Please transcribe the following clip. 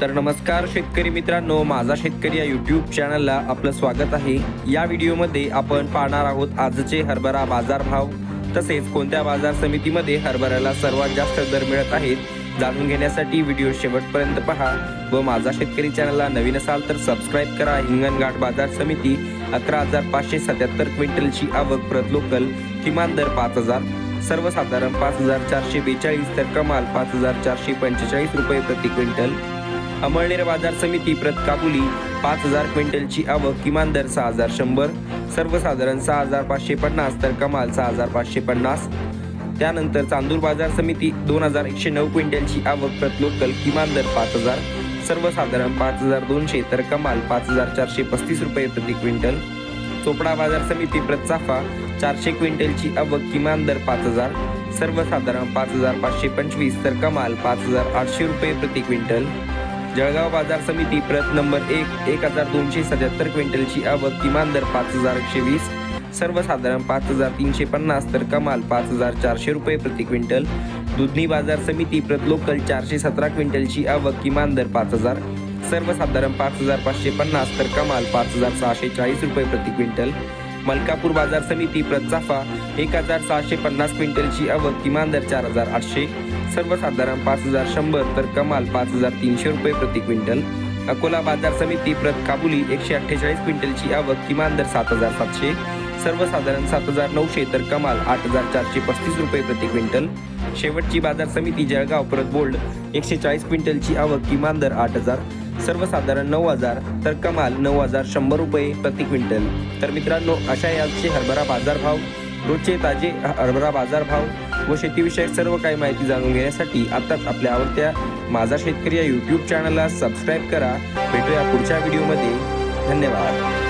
तर नमस्कार शेतकरी मित्रांनो माझा शेतकरी या यूट्यूब चॅनलला आपलं स्वागत आहे. या व्हिडिओमध्ये आपण पाहणार आहोत आजचे हरभरा बाजार भाव. तसेच कोणत्या बाजार समितीमध्ये हरभऱ्याला सर्वात जास्त दर मिळत आहेत जाणून घेण्यासाठी व्हिडिओ शेवटपर्यंत पहा. व माझा शेतकरी चॅनलला नवीन असाल तर सबस्क्राईब करा. हिंगणघाट बाजार समिती अकरा हजार पाचशे सत्याहत्तर क्विंटलची आवक प्रत लोकल किमान दर पाच हजार. सर्वसाधारण पाच हजार चारशे बेचाळीस तर कमाल पाच हजार चारशे पंचेचाळीस रुपये प्रति क्विंटल. अमळनेर बाजार समिती प्रत काबुली पाच हजार क्विंटलची आवक किमान दर सहा हजार शंभर सर्वसाधारण सहा हजार पाचशे पन्नास तर कमाल सहा हजार पाचशे पन्नास. त्यानंतर चांदूर बाजार समिती दोन हजार एकशे नऊ क्विंटलची आवक प्रत लोकल किमान दर पाच हजार सर्वसाधारण पाच हजार दोनशे तर कमाल पाच हजार चारशे पस्तीस रुपये प्रति क्विंटल. चोपडा बाजार समिती प्रत चाफा चारशे क्विंटलची आवक किमान दर पाच हजार सर्वसाधारण पाच हजार पाचशे पंचवीस तर कमाल पाच हजार आठशे रुपये प्रति क्विंटल. जळगाव बाजार समिती प्रत नंबर एक एक हजार दोनशे सत्याहत्तर क्विंटलची आवक किमान दर पाच हजार एकशे वीस सर्वसाधारण पाच हजार तीनशे पन्नास तर कमाल पाच हजार चारशे रुपये प्रति क्विंटल. दुधनी बाजार समिती प्रत लोकल चारशे सतरा क्विंटलची आवक किमान दर पाच हजार सर्वसाधारण पाच हजार पाचशे पन्नास तर कमाल पाच हजार सहाशे चाळीस रुपये प्रति क्विंटल. मलकापूर बाजार समिती प्रतचाफा एक हजार सहाशे पन्नास क्विंटलची आवक किमान दर चार हजार आठशे. सर्वसाधारण पाच हजार शंभर तर कमाल पाच हजार तीनशे रुपये प्रति क्विंटल. अकोला बाजार समिती प्रत काबुली एकशे अठ्ठेचाळीस क्विंटलची आवक किमान दर सात हजार सातशे. सर्वसाधारण सात हजार नऊशे तर कमाल आठ हजार चारशे पस्तीस रुपये प्रति क्विंटल. शेवटची बाजार समिती जळगाव परत बोल्ड एकशे चाळीस क्विंटलची आवक किमान दर आठ हजार. सर्वसाधारण नऊ हजार तर कमाल नऊ हजार शंभर रुपये प्रति क्विंटल. तर मित्रांनो अशा याचे हरभरा बाजारभाव रोजचे ताजे हरभरा बाजारभाव व शेतीविषयक सर्व काही माहिती जाणून घेण्यासाठी आत्ताच आपल्या आवडत्या माझा शेतकरी या यूट्यूब चॅनलला सबस्क्राईब करा. भेटूया पुढच्या व्हिडिओमध्ये धन्यवाद.